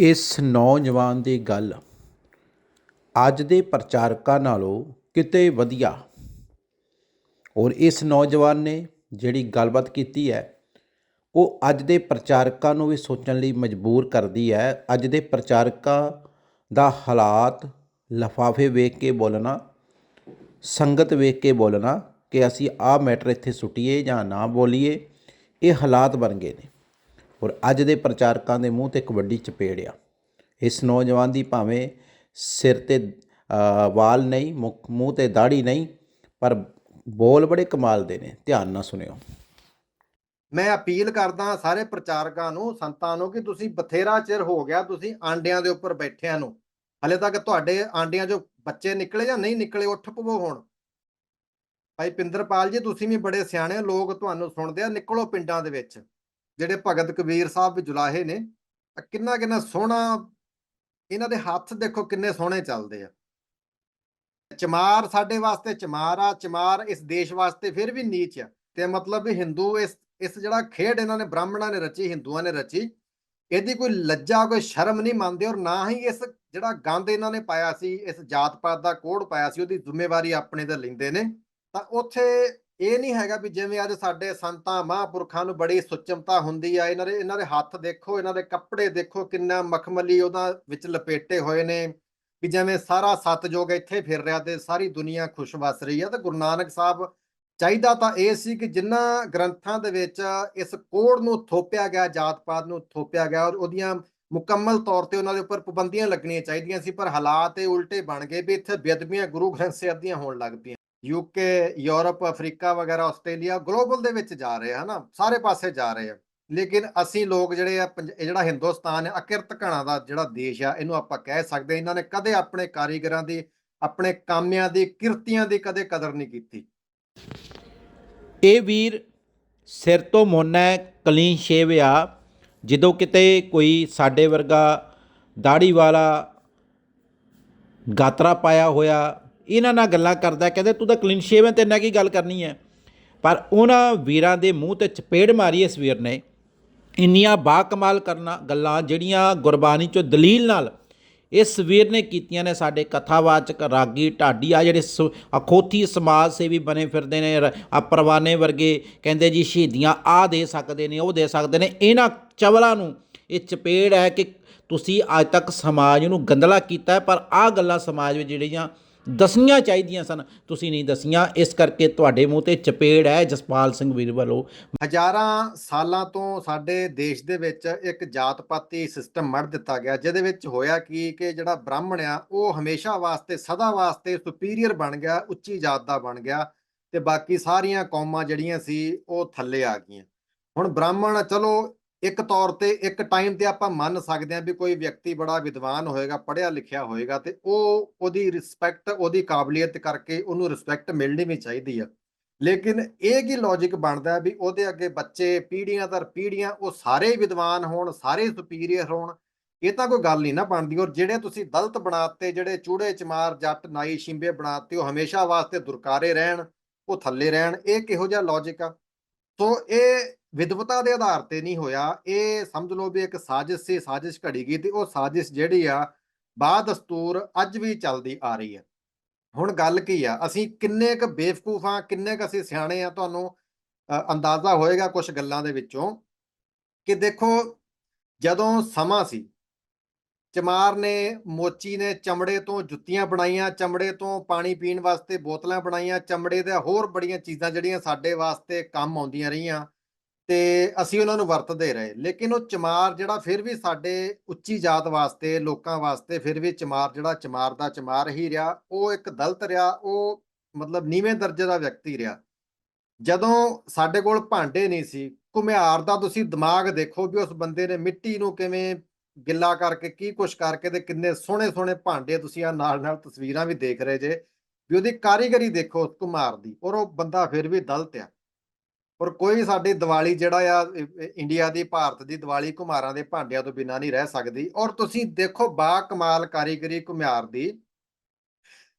ਇਸ ਨੌਜਵਾਨ ਦੀ ਗੱਲ ਅੱਜ ਦੇ ਪ੍ਰਚਾਰਕਾਂ ਨਾਲੋਂ ਕਿਤੇ ਵਧੀਆ। ਔਰ ਇਸ ਨੌਜਵਾਨ ਨੇ ਜਿਹੜੀ ਗੱਲਬਾਤ ਕੀਤੀ ਹੈ, ਉਹ ਅੱਜ ਦੇ ਪ੍ਰਚਾਰਕਾਂ ਨੂੰ ਵੀ ਸੋਚਣ ਲਈ ਮਜਬੂਰ ਕਰਦੀ ਹੈ। ਅੱਜ ਦੇ ਪ੍ਰਚਾਰਕਾਂ ਦਾ ਹਾਲਾਤ ਲਫਾਫੇ ਵੇਖ ਕੇ ਬੋਲਣਾ, ਸੰਗਤ ਵੇਖ ਕੇ ਬੋਲਣਾ ਕਿ ਅਸੀਂ ਆਹ ਮੈਟਰ ਇੱਥੇ ਸੁੱਟੀਏ ਜਾਂ ਨਾ ਬੋਲੀਏ, ਇਹ ਹਾਲਾਤ ਬਣ ਗਏ ਨੇ। ਔਰ ਅੱਜ ਦੇ ਪ੍ਰਚਾਰਕਾਂ ਦੇ ਮੂੰਹ ਤੇ ਇੱਕ ਵੱਡੀ ਚਪੇੜ ਆ। ਇਸ ਨੌਜਵਾਨ ਦੀ ਭਾਵੇਂ ਸਿਰ ਤੇ ਵਾਲ ਨਹੀਂ ਮੁੱਖ ਮੂੰਹ ਤੇ ਦਾੜੀ ਨਹੀਂ ਪਰ ਬੋਲ ਬੜੇ ਕਮਾਲ ਦੇ ਨੇ। ਧਿਆਨ ਨਾਲ ਸੁਣਿਓ। ਮੈਂ ਅਪੀਲ ਕਰਦਾ ਸਾਰੇ ਪ੍ਰਚਾਰਕਾਂ ਨੂੰ ਸੰਤਾਂ ਨੂੰ ਕਿ ਤੁਸੀਂ ਬਥੇਰਾ ਚਿਰ ਹੋ ਗਿਆ ਤੁਸੀਂ ਆਂਡਿਆਂ ਦੇ ਉੱਪਰ ਬੈਠਿਆਂ ਨੂੰ। ਹਲੇ ਤੱਕ ਤੁਹਾਡੇ ਆਂਡਿਆਂ 'ਚੋਂ ਬੱਚੇ ਨਿਕਲੇ ਜਾਂ ਨਹੀਂ ਨਿਕਲੇ ਉੱਠ ਪਵੋ ਹੁਣ। ਭਾਈ ਪਿੰਦਰਪਾਲ ਜੀ ਤੁਸੀਂ ਵੀ ਬੜੇ ਸਿਆਣੇ ਹੋ, ਲੋਕ ਤੁਹਾਨੂੰ ਸੁਣਦੇ ਆ ਨਿਕਲੋ ਪਿੰਡਾਂ ਦੇ ਵਿੱਚ। ਜਿਹੜੇ ਭਗਤ ਕਬੀਰ ਸਾਹਿਬ ਵੀ ਜੁਲਾਹੇ ਨੇ ਕਿੰਨਾ ਕਿੰਨਾ ਸੋਹਣਾ, ਇਹਨਾਂ ਦੇ ਹੱਥ ਦੇਖੋ ਕਿੰਨੇ ਸੋਹਣੇ ਚੱਲਦੇ ਆ। ਚਮਾਰ ਸਾਡੇ ਵਾਸਤੇ ਚਮਾਰ ਆ, ਚਮਾਰ ਇਸ ਦੇਸ਼ ਵਾਸਤੇ ਫਿਰ ਵੀ ਨੀਚ ਆ। ਤੇ ਮਤਲਬ ਵੀ ਹਿੰਦੂ ਇਸ ਇਸ ਜਿਹੜਾ ਖੇਡ ਇਹਨਾਂ ਨੇ, ਬ੍ਰਾਹਮਣਾਂ ਨੇ ਰਚੀ ਹਿੰਦੂਆਂ ਨੇ ਰਚੀ, ਇਹਦੀ ਕੋਈ ਲੱਜਾ, ਕੋਈ ਸ਼ਰਮ ਨਹੀਂ ਮੰਨਦੇ ਔਰ ਨਾ ਹੀ ਇਸ ਜਿਹੜਾ ਗੰਦ ਇਹਨਾਂ ਨੇ ਪਾਇਆ ਸੀ, ਇਸ ਜਾਤ ਪਾਤ ਦਾ ਕੋਡ ਪਾਇਆ ਸੀ, ਉਹਦੀ ਜ਼ਿੰਮੇਵਾਰੀ ਆਪਣੇ ਤੇ ਲੈਂਦੇ ਨੇ। ਤਾਂ ਉੱਥੇ ਇਹ ਨਹੀਂ ਹੈਗਾ ਵੀ ਜਿਵੇਂ ਅੱਜ ਸਾਡੇ ਸੰਤਾਂ ਮਹਾਂਪੁਰਖਾਂ ਨੂੰ ਬੜੀ ਸੁਚਮਤਾ ਹੁੰਦੀ ਆ, ਇਹਨਾਂ ਦੇ ਇਹਨਾਂ ਦੇ ਹੱਥ ਦੇਖੋ, ਇਹਨਾਂ ਦੇ ਕੱਪੜੇ ਦੇਖੋ ਕਿੰਨਾ ਮਖਮਲੀ ਉਹਦਾ ਵਿੱਚ ਲਪੇਟੇ ਹੋਏ ਨੇ, ਵੀ ਜਿਵੇਂ ਸਾਰਾ ਸਤਜੋਗ ਇੱਥੇ ਫਿਰ ਰਿਹਾ ਤੇ ਸਾਰੀ ਦੁਨੀਆ ਖੁਸ਼ ਵਸ ਰਹੀ ਆ, ਤੇ ਗੁਰੂ ਨਾਨਕ ਸਾਹਿਬ ਚਾਹੀਦਾ ਤਾਂ ਇਹ ਸੀ ਕਿ ਜਿਨ੍ਹਾਂ ਗ੍ਰੰਥਾਂ ਦੇ ਵਿੱਚ ਇਸ ਕੋੜ ਨੂੰ ਥੋਪਿਆ ਗਿਆ, ਜਾਤ ਪਾਤ ਨੂੰ ਥੋਪਿਆ ਗਿਆ, ਔਰ ਉਹਦੀਆਂ ਮੁਕੰਮਲ ਤੌਰ ਤੇ ਉਹਨਾਂ ਦੇ ਉੱਪਰ ਪਾਬੰਦੀਆਂ ਲੱਗਣੀਆਂ ਚਾਹੀਦੀਆਂ ਸੀ, ਪਰ ਹਾਲਾਤ ਇਹ ਉਲਟੇ ਬਣ ਗਏ ਵੀ ਇੱਥੇ ਬੇਅਦਬੀਆਂ ਗੁਰੂ ਗ੍ਰੰਥ ਸਾਹਿਬ ਦੀਆਂ ਹੋਣ ਲੱਗ ਪਈਆਂ। ਯੂਕੇ ਯੂਰਪ ਅਫਰੀਕਾ ਵਗੈਰਾ ਆਸਟ੍ਰੇਲੀਆ ਗਲੋਬਲ ਦੇ ਵਿੱਚ ਜਾ ਰਹੇ ਆ, ਹਨਾ? ਸਾਰੇ ਪਾਸੇ ਜਾ ਰਹੇ ਆ। ਲੇਕਿਨ ਅਸੀਂ ਲੋਕ ਜਿਹੜੇ ਆ, ਪੰਜ- ਇਹ ਜਿਹੜਾ ਹਿੰਦੁਸਤਾਨ ਹੈ ਅਕਿਰਤ ਘਣਾ ਦਾ ਜਿਹੜਾ ਦੇਸ਼ ਆ, ਇਹਨੂੰ ਆਪਾਂ ਕਹਿ ਸਕਦੇ ਇਹਨਾਂ ਨੇ ਕਦੇ ਆਪਣੇ ਕਾਰੀਗਰਾਂ ਦੀ, ਆਪਣੇ ਕਾਮਿਆਂ ਦੀ, ਕਿਰਤੀਆਂ ਦੀ ਕਦੇ ਕਦਰ ਨਹੀਂ ਕੀਤੀ। ਇਹ ਵੀਰ ਸਿਰ ਤੋਂ ਮੋਨਾ ਕਲੀਨ ਸ਼ੇਵ ਆ। ਜਦੋਂ ਕਿਤੇ ਕੋਈ ਸਾਡੇ ਵਰਗਾ ਦਾੜੀ ਵਾਲਾ ਗਾਤਰਾ ਪਾਇਆ ਹੋਇਆ ਇਹਨਾਂ ਨਾਲ ਗੱਲਾਂ ਕਰਦਾ, ਕਹਿੰਦੇ, ਤੂੰ ਤਾਂ ਕਲੀਨ ਸ਼ੇਵ ਹੈ ਤੇ ਨਾਲ ਕੀ ਗੱਲ ਕਰਨੀ ਹੈ? ਪਰ ਉਹਨਾਂ ਵੀਰਾਂ ਦੇ ਮੂੰਹ ਤੇ ਚਪੇੜ ਮਾਰੀ ਇਸ ਵੀਰ ਨੇ। ਇੰਨੀਆਂ ਬਾ ਕਮਾਲ ਕਰਨਾ ਗੱਲਾਂ ਜਿਹੜੀਆਂ ਗੁਰਬਾਣੀ ਚੋਂ ਦਲੀਲ ਨਾਲ ਇਸ ਵੀਰ ਨੇ ਕੀਤੀਆਂ ਨੇ ਸਾਡੇ ਕਥਾਵਾਚਕ ਰਾਗੀ ਢਾਡੀ ਆ ਜਿਹੜੇ ਸ- ਅਖੋਤੀ ਸਮਾਜ ਸੇਵੀ ਬਣੇ ਫਿਰਦੇ ਨੇ, ਰ- ਆ ਪਰਵਾਨੇ ਵਰਗੇ ਕਹਿੰਦੇ ਜੀ ਸ਼ਹੀਦੀਆਂ ਆ ਦੇ ਸਕਦੇ ਨੇ, ਉਹ ਦੇ ਸਕਦੇ ਨੇ। ਇਹਨਾਂ ਚਵਲਾਂ ਨੂੰ ਇਹ ਚਪੇੜ ਹੈ ਕਿ ਤੁਸੀਂ ਅੱਜ ਤੱਕ ਸਮਾਜ ਨੂੰ ਗੰਦਲਾ ਕੀਤਾ ਪਰ ਆ ਗੱਲਾਂ ਸਮਾਜ ਵਿੱਚ ਜਿਹੜੀਆਂ ਦਸੀਆਂ ਚਾਹੀਦੀਆਂ ਸਨ। ਤੁਸੀਂ ਨਹੀਂ ਦਸੀਆਂ, ਇਸ ਕਰਕੇ ਤੁਹਾਡੇ ਮੂੰਹ ਤੇ ਚਪੇੜ ਹੈ ਜਸਪਾਲ ਸਿੰਘ ਵੀਰ ਵੱਲੋਂ। ਹਜ਼ਾਰਾਂ ਸਾਲਾਂ ਤੋਂ ਸਾਡੇ ਦੇਸ਼ ਦੇ ਵਿੱਚ ਇੱਕ ਜਾਤ ਪਾਤੀ ਸਿਸਟਮ ਮੜ ਦਿੱਤਾ ਗਿਆ, ਜਿਹਦੇ ਵਿੱਚ ਹੋਇਆ ਕੀ ਕਿ ਜਿਹੜਾ ਬ੍ਰਾਹਮਣ ਆ, ਉਹ ਹਮੇਸ਼ਾ ਵਾਸਤੇ, ਸਦਾ ਵਾਸਤੇ ਸੁਪੀਰੀਅਰ ਬਣ ਗਿਆ, ਉੱਚੀ ਜਾਤ ਦਾ ਬਣ ਗਿਆ ਤੇ ਬਾਕੀ ਸਾਰੀਆਂ ਕੌਮਾਂ ਜਿਹੜੀਆਂ ਸੀ, ਉਹ ਥੱਲੇ ਆ ਗਈਆਂ। ਹੁਣ ਬ੍ਰਾਹਮਣ, ਚਲੋ ਇੱਕ ਤੌਰ ਤੇ ਇੱਕ ਟਾਈਮ ਤੇ ਆਪਾਂ ਮੰਨ ਸਕਦੇ ਹਾਂ ਵੀ ਕੋਈ ਵਿਅਕਤੀ ਬੜਾ ਵਿਦਵਾਨ ਹੋਏਗਾ, ਪੜ੍ਹਿਆ ਲਿਖਿਆ ਹੋਏਗਾ ਤੇ ਉਹ ਉਹਦੀ ਰਿਸਪੈਕਟ ਉਹਦੀ ਕਾਬਲੀਅਤ ਕਰਕੇ ਉਹਨੂੰ ਰਿਸਪੈਕਟ ਮਿਲਣੀ ਵੀ ਚਾਹੀਦੀ ਆ। ਲੇਕਿਨ ਇਹ ਕੀ ਲੌਜੀਕ ਬਣਦਾ ਵੀ ਉਹਦੇ ਅੱਗੇ ਬੱਚੇ ਪੀੜ੍ਹੀਆਂ ਦਰ ਪੀੜ੍ਹੀਆਂ ਉਹ ਸਾਰੇ ਵਿਦਵਾਨ ਹੋਣ, ਸਾਰੇ ਸੁਪੀਰੀਅਰ ਹੋਣ, ਇਹ ਤਾਂ ਕੋਈ ਗੱਲ ਨਹੀਂ ਨਾ ਬਣਦੀ ਔਰ ਜਿਹੜੇ ਤੁਸੀਂ ਦਲਤ ਬਣਾਤੇ, ਜਿਹੜੇ ਚੂੜੇ ਚਮਾਰ, ਜੱਟ ਨਾਈ ਸ਼ਿੰਬੇ ਬਣਾਤੇ, ਉਹ ਹਮੇਸ਼ਾ ਵਾਸਤੇ ਦੁਰਕਾਰੇ ਰਹਿਣ, ਉਹ ਥੱਲੇ ਰਹਿਣ, ਇਹ ਕਿਹੋ ਜਿਹਾ ਲੌਜੀਕ ਆ? ਸੋ ਇਹ ਵਿਦਵਤਾ ਦੇ ਆਧਾਰ ਤੇ ਨਹੀਂ ਹੋਇਆ। ਇਹ ਸਮਝ ਲਓ ਵੀ ਇੱਕ ਸਾਜ਼ਿਸ਼ ਸੀ ਸਾਜ਼ਿਸ਼ ਘੜੀ ਗਈ ਤੇ ਉਹ ਸਾਜ਼ਿਸ਼ ਜਿਹੜੀ ਆ ਬਾਦਸਤੂਰ ਅੱਜ ਵੀ ਚੱਲਦੀ ਆ ਰਹੀ ਹੈ। ਹੁਣ ਗੱਲ ਕੀ ਆ? ਅਸੀਂ ਕਿੰਨੇ ਕ ਬੇਵਕੂਫ ਆ ਕਿੰਨੇ ਕ ਅਸੀਂ ਸਿਆਣੇ ਆ ਤੁਹਾਨੂੰ ਅ, ਅੰਦਾਜ਼ਾ ਹੋਏਗਾ ਕੁਝ ਗੱਲਾਂ ਦੇ ਵਿੱਚੋਂ ਕਿ ਦੇਖੋ ਜਦੋਂ ਸਮਾਂ ਸੀ ਚਮਾਰ ਨੇ ਮੋਚੀ ਨੇ ਚਮੜੇ ਤੋਂ ਜੁੱਤੀਆਂ ਬਣਾਈਆਂ ਚਮੜੇ ਤੋਂ ਪਾਣੀ ਪੀਣ ਵਾਸਤੇ ਬੋਤਲਾਂ ਬਣਾਈਆਂ ਚਮੜੇ ਦੇ ਹੋਰ ਬੜੀਆਂ ਚੀਜ਼ਾਂ ਜਿਹੜੀਆਂ ਸਾਡੇ ਵਾਸਤੇ ਕੰਮ ਆਉਂਦੀਆਂ ਰਹੀਆਂ। ਤੇ ਅਸੀਂ ਉਹਨਾਂ ਨੂੰ ਵਰਤਦੇ ਰਹੇ। ਲੇਕਿਨ ਉਹ ਚਮਾਰ ਜਿਹੜਾ ਫਿਰ ਵੀ ਸਾਡੇ ਉੱਚੀ ਜਾਤ ਵਾਸਤੇ, ਲੋਕਾਂ ਵਾਸਤੇ ਫਿਰ ਵੀ ਚਮਾਰ ਜਿਹੜਾ ਚਮਾਰ ਦਾ ਚਮਾਰ ਹੀ ਰਿਹਾ, ਉਹ ਇੱਕ ਦਲਤ ਰਿਹਾ, ਉਹ ਮਤਲਬ ਨੀਵੇਂ ਦਰਜੇ ਦਾ ਵਿਅਕਤੀ ਰਿਹਾ। ਜਦੋਂ ਸਾਡੇ ਕੋਲ ਭਾਂਡੇ ਨਹੀਂ ਸੀ, ਘੁਮਿਆਰ ਦਾ ਤੁਸੀਂ ਦਿਮਾਗ ਦੇਖੋ ਵੀ ਉਸ ਬੰਦੇ ਨੇ ਮਿੱਟੀ ਨੂੰ ਕਿਵੇਂ ਗਿੱਲਾ ਕਰਕੇ ਕੀ ਕੁਛ ਕਰਕੇ ਤੇ ਕਿੰਨੇ ਸੋਹਣੇ ਸੋਹਣੇ ਭਾਂਡੇ ਤੁਸੀਂ ਆ ਨਾਲ ਨਾਲ ਤਸਵੀਰਾਂ ਵੀ ਦੇਖ ਰਹੇ ਜੇ, ਵੀ ਉਹਦੀ ਕਾਰੀਗਰੀ ਦੇਖੋ ਉਸ ਘੁਮਾਰ ਦੀ, ਔਰ ਉਹ ਬੰਦਾ ਫਿਰ ਵੀ ਦਲਤ ਆ। ਔਰ ਕੋਈ ਸਾਡੀ ਦੀਵਾਲੀ ਜਿਹੜਾ ਆ ਇੰਡੀਆ ਦੀ, ਭਾਰਤ ਦੀ ਦੀਵਾਲੀ ਘੁਮਾਰਾਂ ਦੇ ਭਾਂਡਿਆਂ ਤੋਂ ਬਿਨਾਂ ਨਹੀਂ ਰਹਿ ਸਕਦੀ। ਔਰ ਤੁਸੀਂ ਦੇਖੋ ਬਾ ਕਮਾਲ ਕਾਰੀਗਰੀ ਘੁਮਿਆਰ ਦੀ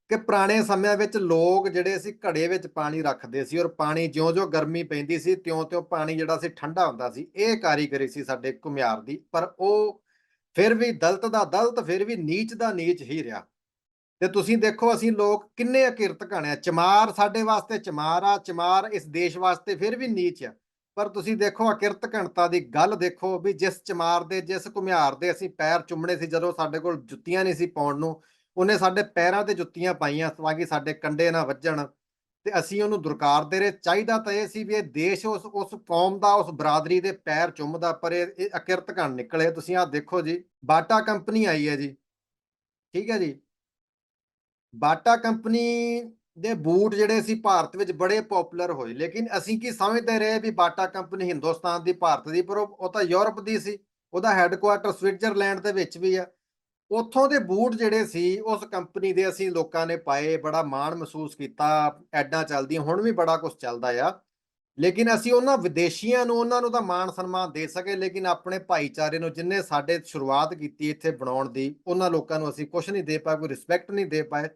ਕਿ ਪੁਰਾਣੇ ਸਮਿਆਂ ਵਿੱਚ ਲੋਕ ਜਿਹੜੇ ਸੀ ਘੜੇ ਵਿੱਚ ਪਾਣੀ ਰੱਖਦੇ ਸੀ ਔਰ ਪਾਣੀ ਜਿਉਂ-ਜਿਉਂ ਗਰਮੀ ਪੈਂਦੀ ਸੀ, ਤਿਉਂ-ਤਿਉਂ ਪਾਣੀ ਜਿਹੜਾ ਸੀ ਠੰਡਾ ਹੁੰਦਾ ਸੀ, ਇਹ ਕਾਰੀਗਰੀ ਸੀ ਸਾਡੇ ਘੁਮਿਆਰ ਦੀ। ਪਰ ਉਹ ਫਿਰ ਵੀ ਦਲਤ ਦਾ ਦਲਤ, ਫਿਰ ਵੀ ਨੀਚ ਦਾ ਨੀਚ ਹੀ ਰਿਹਾ। ਤੇ ਤੁਸੀਂ ਦੇਖੋ ਅਸੀਂ ਲੋਕ ਕਿੰਨੇ ਅਕਿਰਤ ਘਣੇ ਆ। ਚਮਾਰ ਸਾਡੇ ਵਾਸਤੇ ਚਮਾਰ ਆ, ਚਮਾਰ ਇਸ ਦੇਸ਼ ਵਾਸਤੇ ਫਿਰ ਵੀ ਨੀਚ ਆ। ਪਰ ਤੁਸੀਂ ਦੇਖੋ ਅਕਿਰਤ ਘਣਤਾ ਦੀ ਗੱਲ ਦੇਖੋ ਵੀ ਜਿਸ ਚਮਾਰ ਦੇ, ਜਿਸ ਘੁਮਿਆਰ ਦੇ ਅਸੀਂ ਪੈਰ ਚੁੰਮਣੇ ਸੀ ਜਦੋਂ ਸਾਡੇ ਕੋਲ ਜੁੱਤੀਆਂ ਨਹੀਂ ਸੀ ਪਾਉਣ ਨੂੰ, ਉਹਨੇ ਸਾਡੇ ਪੈਰਾਂ ਤੇ ਜੁੱਤੀਆਂ ਪਾਈਆਂ ਤਾਂ ਕਿ ਸਾਡੇ ਕੰਡੇ ਨਾ ਵੱਜਣ। ਤੇ ਅਸੀਂ ਉਹਨੂੰ ਦੁਰਕਾਰਦੇ ਰਹੇ। ਚਾਹੀਦਾ ਤਾਂ ਇਹ ਸੀ ਵੀ ਇਹ ਦੇਸ਼ ਉਸ ਉਸ ਕੌਮ ਦਾ, ਉਸ ਬਰਾਦਰੀ ਦੇ ਪੈਰ ਚੁੰਮਦਾ, ਪਰ ਇਹ ਅਕਿਰਤ ਘਣ ਨਿਕਲੇ। ਤੁਸੀਂ ਆਹ ਦੇਖੋ ਜੀ, ਬਾਟਾ ਕੰਪਨੀ ਆਈ ਹੈ ਜੀ। ਠੀਕ ਹੈ ਜੀ? ਬਾਟਾ ਕੰਪਨੀ ਦੇ ਬੂਟ ਜਿਹੜੇ ਸੀ ਭਾਰਤ ਵਿੱਚ ਬੜੇ ਪਪੂਲਰ ਹੋਏ। ਲੇਕਿਨ ਅਸੀਂ ਕੀ ਸਮਝਦੇ ਰਹੇ ਵੀ ਬਾਟਾ ਕੰਪਨੀ ਹਿੰਦੁਸਤਾਨ ਦੀ ਭਾਰਤ ਦੀ, ਪਰ ਉਹ ਤਾਂ ਯੂਰਪ ਦੀ ਸੀ। ਉਹਦਾ ਹੈੱਡਕੁਆਟਰ ਸਵਿਟਜ਼ਰਲੈਂਡ ਦੇ ਵਿੱਚ ਵੀ ਆ। ਉੱਥੋਂ ਦੇ ਬੂਟ ਜਿਹੜੇ ਸੀ, ਉਸ ਕੰਪਨੀ ਦੇ ਅਸੀਂ ਲੋਕਾਂ ਨੇ ਪਾਏ, ਬੜਾ ਮਾਣ ਮਹਿਸੂਸ ਕੀਤਾ। ਐਡਾਂ ਚੱਲਦੀਆਂ, ਹੁਣ ਵੀ ਬੜਾ ਕੁਝ ਚੱਲਦਾ ਆ। ਲੇਕਿਨ ਅਸੀਂ ਉਹਨਾਂ ਵਿਦੇਸ਼ੀਆਂ ਨੂੰ, ਉਹਨਾਂ ਨੂੰ ਤਾਂ ਮਾਣ ਸਨਮਾਨ ਦੇ ਸਕੇ, ਲੇਕਿਨ ਆਪਣੇ ਭਾਈਚਾਰੇ ਨੂੰ ਜਿੰਨੇ ਸਾਡੇ ਸ਼ੁਰੂਆਤ ਕੀਤੀ ਇੱਥੇ ਬਣਾਉਣ ਦੀ, ਉਹਨਾਂ ਲੋਕਾਂ ਨੂੰ ਅਸੀਂ ਕੁਝ ਨਹੀਂ ਦੇ ਪਾਏ, ਕੋਈ ਰਿਸਪੈਕਟ ਨਹੀਂ ਦੇ ਪਾਏ।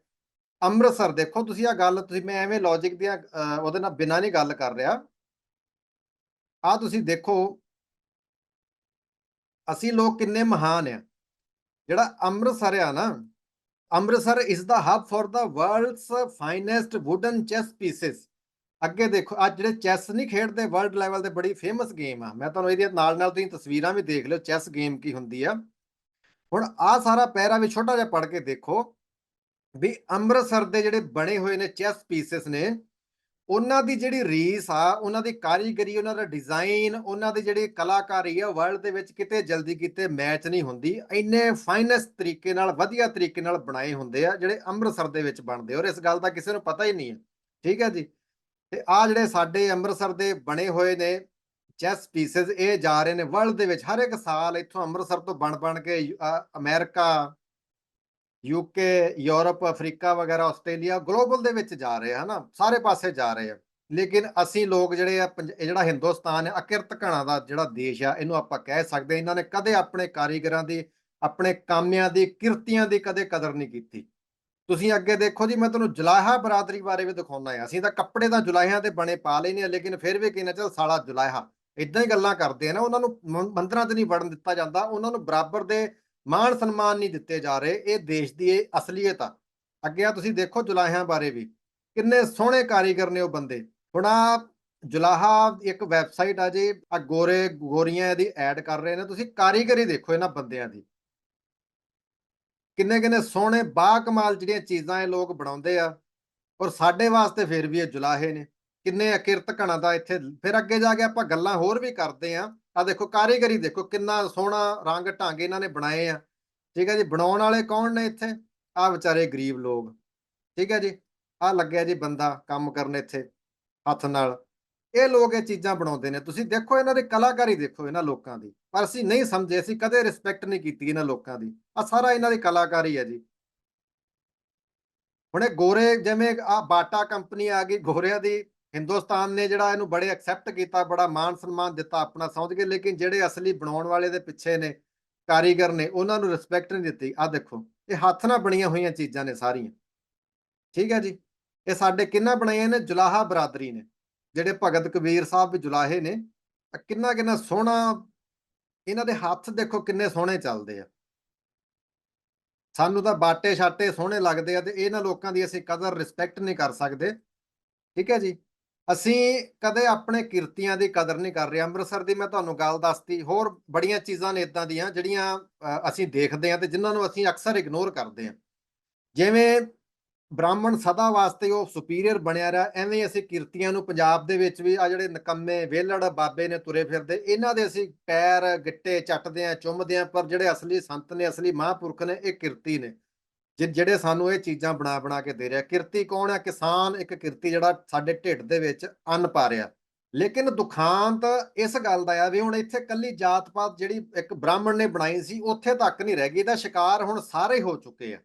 ਅੰਮ੍ਰਿਤਸਰ ਦੇਖੋ, ਤੁਸੀਂ ਆ ਗੱਲ, ਤੁਸੀਂ ਮੈਂ ਐਵੇਂ ਲੌਜੀਕ ਦੀਆਂ ਉਹਦੇ ਨਾਲ ਬਿਨਾਂ ਨਹੀਂ ਗੱਲ ਕਰ ਰਿਹਾ। ਆ ਤੁਸੀਂ ਦੇਖੋ, ਅਸੀਂ ਲੋਕ ਕਿੰਨੇ ਮਹਾਨ ਆ। ਜਿਹੜਾ ਅੰਮ੍ਰਿਤਸਰ ਆ ਨਾ, Amritsar is the hub for the world's finest wooden chess pieces ਅੱਗੇ ਦੇਖੋ ਅੱਜ ਜਿਹੜੇ ਚੈਸ ਨਹੀਂ ਖੇਡਦੇ ਵਰਲਡ ਲੈਵਲ ਤੇ ਬੜੀ ਫੇਮਸ ਗੇਮ ਆ। ਮੈਂ ਤੁਹਾਨੂੰ ਇਹਦੀਆਂ ਨਾਲ ਨਾਲ ਤੁਸੀਂ ਤਸਵੀਰਾਂ ਵੀ ਦੇਖ ਲਿਓ ਚੈਸ ਗੇਮ ਕੀ ਹੁੰਦੀ ਆ। ਹੁਣ ਆ ਸਾਰਾ ਪੈਰਾ ਵੀ ਛੋਟਾ ਜਿਹਾ ਪੜ ਕੇ ਦੇਖੋ ਵੀ ਅੰਮ੍ਰਿਤਸਰ ਦੇ ਜਿਹੜੇ ਬਣੇ ਹੋਏ ਨੇ ਚੈਸ ਪੀਸਸ ਨੇ, ਉਹਨਾਂ ਦੀ ਜਿਹੜੀ ਰੀਸ ਆ, ਉਹਨਾਂ ਦੀ ਕਾਰੀਗਰੀ, ਉਹਨਾਂ ਦਾ ਡਿਜ਼ਾਈਨ ਉਹਨਾਂ ਦੀ ਜਿਹੜੀ ਕਲਾਕਾਰੀ ਆ ਵਰਲਡ ਦੇ ਵਿੱਚ ਕਿਤੇ ਜਲਦੀ ਕਿਤੇ ਮੈਚ ਨਹੀਂ ਹੁੰਦੀ। ਇੰਨੇ ਫਾਈਨੈਸਟ ਤਰੀਕੇ ਨਾਲ, ਵਧੀਆ ਤਰੀਕੇ ਨਾਲ ਬਣਾਏ ਹੁੰਦੇ ਆ, ਜਿਹੜੇ ਅੰਮ੍ਰਿਤਸਰ ਦੇ ਵਿੱਚ ਬਣਦੇ ਔਰ ਇਸ ਗੱਲ ਦਾ ਕਿਸੇ ਨੂੰ ਪਤਾ ਹੀ ਨਹੀਂ ਹੈ ਠੀਕ ਹੈ ਜੀ? ਤੇ ਆ ਜਿਹੜੇ ਸਾਡੇ ਅੰਮ੍ਰਿਤਸਰ ਦੇ ਬਣੇ ਹੋਏ ਨੇ ਚੈਸ ਪੀਸਸ ਇਹ ਜਾ ਰਹੇ ਨੇ ਵਰਲਡ ਦੇ ਵਿੱਚ। ਹਰ ਇੱਕ ਸਾਲ ਇੱਥੋਂ ਅੰਮ੍ਰਿਤਸਰ ਤੋਂ ਬਣ ਬਣ ਕੇ ਯੂ- ਅਮਰੀਕਾ ਯੂਕੇ ਯੂਰਪ ਅਫਰੀਕਾ ਵਗੈਰਾ ਆਸਟ੍ਰੇਲੀਆ ਗਲੋਬਲ ਦੇ ਵਿੱਚ ਜਾ ਰਹੇ ਆ, ਹਨਾ? ਸਾਰੇ ਪਾਸੇ ਜਾ ਰਹੇ ਆ। ਲੇਕਿਨ ਅਸੀਂ ਲੋਕ ਜਿਹੜੇ ਆ, ਪੰਜ- ਜਿਹੜਾ ਹਿੰਦੁਸਤਾਨ ਹੈ ਅਕਿਰਤ ਘਣਾ ਦਾ ਜਿਹੜਾ ਦੇਸ਼ ਆ, ਇਹਨੂੰ ਆਪਾਂ ਕਹਿ ਸਕਦੇ ਇਹਨਾਂ ਨੇ ਕਦੇ ਆਪਣੇ ਕਾਰੀਗਰਾਂ ਦੀ, ਆਪਣੇ ਕਾਮਿਆਂ ਦੀ, ਕਿਰਤੀਆਂ ਦੀ ਕਦੇ ਕਦਰ ਨਹੀਂ ਕੀਤੀ। ਤੁਸੀਂ ਅੱਗੇ ਦੇਖੋ ਜੀ, ਮੈਂ ਤੁਹਾਨੂੰ ਜੁਲਾਹਾ ਬਰਾਦਰੀ ਬਾਰੇ ਵੀ ਦਿਖਾਉਣਾ ਹੈ ਅਸੀਂ ਤਾਂ ਕੱਪੜੇ ਤਾਂ ਜੁਲਾਹਿਆਂ ਦੇ ਬਣੇ ਪਾ ਲੈਨੇ ਆ ਲੇਕਿਨ ਫਿਰ ਵੀ ਕਹਿੰਦੇ ਚਲ ਸਾਲਾ ਜੁਲਾਹਾ। ਇਦਾਂ ਹੀ ਗੱਲਾਂ ਕਰਦੇ ਆ ਨਾ, ਉਹਨਾਂ ਨੂੰ ਮ- ਮੰਦਰਾਂ 'ਚ ਨਹੀਂ ਵੜਨ ਦਿੱਤਾ ਜਾਂਦਾ, ਉਹਨਾਂ ਨੂੰ ਬਰਾਬਰ ਦੇ ਮਾਣ ਸਨਮਾਨ ਨਹੀਂ ਦਿੱਤੇ ਜਾ ਰਹੇ। ਇਹ ਦੇਸ਼ ਦੀ ਇਹ ਅਸਲੀਅਤ ਆ। ਅੱਗੇ ਆ ਤੁਸੀਂ ਦੇਖੋ ਜੁਲਾਹਿਆਂ ਬਾਰੇ ਵੀ। ਕਿੰਨੇ ਸੋਹਣੇ ਕਾਰੀਗਰ ਨੇ ਉਹ ਬੰਦੇ। ਹੁਣ ਆ ਜੁਲਾਹਾ ਇੱਕ ਵੈਬਸਾਈਟ ਆ ਜੀ ਆ ਗੋਰੇ, ਗੋਰੀਆਂ ਇਹਦੀ ਐਡ ਕਰ ਰਹੇ ਨੇ। ਤੁਸੀਂ ਕਾਰੀਗਰੀ ਦੇਖੋ ਇਹਨਾਂ ਬੰਦਿਆਂ ਦੀ। ਕਿੰਨੇ ਕਿੰਨੇ ਸੋਹਣੇ ਬਾ ਕਮਾਲ ਜਿਹੜੀਆਂ ਚੀਜ਼ਾਂ ਇਹ ਲੋਕ ਬਣਾਉਂਦੇ ਆ, ਔਰ ਸਾਡੇ ਵਾਸਤੇ ਫਿਰ ਵੀ ਇਹ ਜੁਲਾਹੇ ਨੇ। ਕਿੰਨੇ ਅਕਿਰਤ ਘਣਾ ਦਾ ਇੱਥੇ, ਫਿਰ ਅੱਗੇ ਜਾ ਕੇ ਆਪਾਂ ਗੱਲਾਂ ਹੋਰ ਵੀ ਕਰਦੇ ਆ। ਆ ਦੇਖੋ ਕਾਰੀਗਰੀ ਦੇਖੋ, ਕਿੰਨਾ ਸੋਹਣਾ ਰੰਗ ਢੰਗ ਇਹਨਾਂ ਨੇ ਬਣਾਏ ਆ। ਠੀਕ ਹੈ ਜੀ, ਬਣਾਉਣ ਵਾਲੇ ਕੌਣ ਨੇ ਇੱਥੇ? ਆ ਵਿਚਾਰੇ ਗਰੀਬ ਲੋਕ। ਠੀਕ ਹੈ ਜੀ ਆ ਲੱਗਿਆ ਜੀ ਬੰਦਾ ਕੰਮ ਕਰਨ ਇੱਥੇ, ਹੱਥ ਨਾਲ। ਇਹ ਲੋਕ ਇਹ ਚੀਜ਼ਾਂ ਬਣਾਉਂਦੇ ਨੇ। ਤੁਸੀਂ ਦੇਖੋ, ਇਹਨਾਂ ਦੀ ਕਲਾਕਾਰੀ ਦੇਖੋ, ਇਹਨਾਂ ਲੋਕਾਂ ਦੀ। ਪਰ ਅਸੀਂ ਨਹੀਂ ਸਮਝੇ, ਅਸੀਂ ਕਦੇ ਰਿਸਪੈਕਟ ਨਹੀਂ ਕੀਤੀ ਇਹਨਾਂ ਲੋਕਾਂ ਦੀ। ਆ ਸਾਰਾ ਇਹਨਾਂ ਦੀ ਕਲਾਕਾਰੀ ਹੈ ਜੀ। ਹੁਣ ਇਹ ਗੋਰੇ, ਜਿਵੇਂ ਆ ਬਾਟਾ ਕੰਪਨੀ ਆ ਗਈ, ਗੋਰਿਆਂ ਦੀ ਹਿੰਦੁਸਤਾਨ ਨੇ ਜਿਹੜਾ ਇਹਨੂੰ ਬੜੇ ਐਕਸੈਪਟ ਕੀਤਾ, ਬੜਾ ਮਾਣ ਸਨਮਾਨ ਦਿੱਤਾ ਆਪਣਾ, ਸਮਝ ਕੇ ਲੇਕਿਨ ਜਿਹੜੇ ਅਸਲੀ ਬਣਾਉਣ ਵਾਲੇ ਦੇ ਪਿੱਛੇ ਨੇ, ਕਾਰੀਗਰ ਨੇ, ਉਹਨਾਂ ਨੂੰ ਰਿਸਪੈਕਟ ਨਹੀਂ ਦਿੱਤੀ। ਆ ਦੇਖੋ, ਇਹ ਹੱਥ ਨਾਲ ਬਣੀਆਂ ਹੋਈਆਂ ਚੀਜ਼ਾਂ ਨੇ ਸਾਰੀਆਂ। ਠੀਕ ਹੈ ਜੀ? ਇਹ ਸਾਡੇ ਕਿੰਨਾ ਬਣਾਈਆਂ ਨੇ? ਜੁਲਾਹਾ ਬਰਾਦਰੀ ਨੇ। ਜਿਹੜੇ ਭਗਤ ਕਬੀਰ ਸਾਹਿਬ ਜੁਲਾਹੇ ਨੇ ਕਿੰਨਾ ਕਿੰਨਾ ਸੋਹਣਾ ਇਹਨਾਂ ਦੇ ਹੱਥ ਦੇਖੋ ਕਿੰਨੇ ਸੋਹਣੇ ਚੱਲਦੇ ਆ। ਸਾਨੂੰ ਤਾਂ ਬਾਟੇ ਛਾਟੇ ਸੋਹਣੇ ਲੱਗਦੇ ਆ ਤੇ ਇਹਨਾਂ ਲੋਕਾਂ ਦੀ ਅਸੀਂ ਕਦਰ ਰਿਸਪੈਕਟ ਨਹੀਂ ਕਰ ਸਕਦੇ। ਠੀਕ ਹੈ ਜੀ? ਅਸੀਂ ਕਦੇ ਆਪਣੇ ਕਿਰਤੀਆਂ ਦੀ ਕਦਰ ਨਹੀਂ ਕਰ ਰਹੇ। ਅੰਮ੍ਰਿਤਸਰ ਦੀ ਮੈਂ ਤੁਹਾਨੂੰ ਗੱਲ ਦੱਸਤੀ, ਹੋਰ ਬੜੀਆਂ ਚੀਜ਼ਾਂ ਨੇ ਇਦਾਂ ਦੀਆਂ ਜਿਹੜੀਆਂ ਅਸੀਂ ਦੇਖਦੇ ਹਾਂ ਤੇ ਜਿਨ੍ਹਾਂ ਨੂੰ ਅਸੀਂ ਅਕਸਰ ਇਗਨੋਰ ਕਰਦੇ ਹਾਂ ਜਿਵੇਂ ਬ੍ਰਾਹਮਣ ਸਦਾ ਵਾਸਤੇ ਉਹ ਸੁਪੀਰੀਅਰ ਬਣਿਆ ਰਿਹਾ, ਐਵੇਂ ਅਸੀਂ ਕਿਰਤੀਆਂ ਨੂੰ ਪੰਜਾਬ ਦੇ ਵਿੱਚ ਵੀ ਆ ਜਿਹੜੇ ਨਕੰਮੇ ਵੇਲੜ ਬਾਬੇ ਨੇ ਤੁਰੇ ਫਿਰਦੇ, ਇਹਨਾਂ ਦੇ ਅਸੀਂ ਪੈਰ ਗਿੱਟੇ ਚੱਟਦੇ ਆ ਚੁੰਮਦੇ ਆ ਪਰ ਜਿਹੜੇ ਅਸਲੀ ਸੰਤ ਨੇ, ਅਸਲੀ ਮਹਾਂਪੁਰਖ ਨੇ, ਇਹ ਕਿਰਤੀ ਨੇ, ਜਿ- ਜਿਹੜੇ ਸਾਨੂੰ ਇਹ ਚੀਜ਼ਾਂ ਬਣਾ ਬਣਾ ਕੇ ਦੇ ਰਿਹਾ। ਕਿਰਤੀ ਕੌਣ ਆ ਕਿਸਾਨ ਇੱਕ ਕਿਰਤੀ ਜਿਹੜਾ ਸਾਡੇ ਢਿੱਡ ਦੇ ਵਿੱਚ ਅੰਨ ਪਾ ਰਿਹਾ। ਲੇਕਿਨ ਦੁਖਾਂਤ ਇਸ ਗੱਲ ਦਾ ਆ ਵੀ ਹੁਣ ਇੱਥੇ ਕੱਲੀ ਜਾਤ ਪਾਤ ਜਿਹੜੀ ਇੱਕ ਬ੍ਰਾਹਮਣ ਨੇ ਬਣਾਈ ਸੀ, ਉੱਥੇ ਤੱਕ ਨਹੀਂ ਰਹਿ ਗਈ, ਇਹਦਾ ਸ਼ਿਕਾਰ ਹੁਣ ਸਾਰੇ ਹੋ ਚੁੱਕੇ ਆ।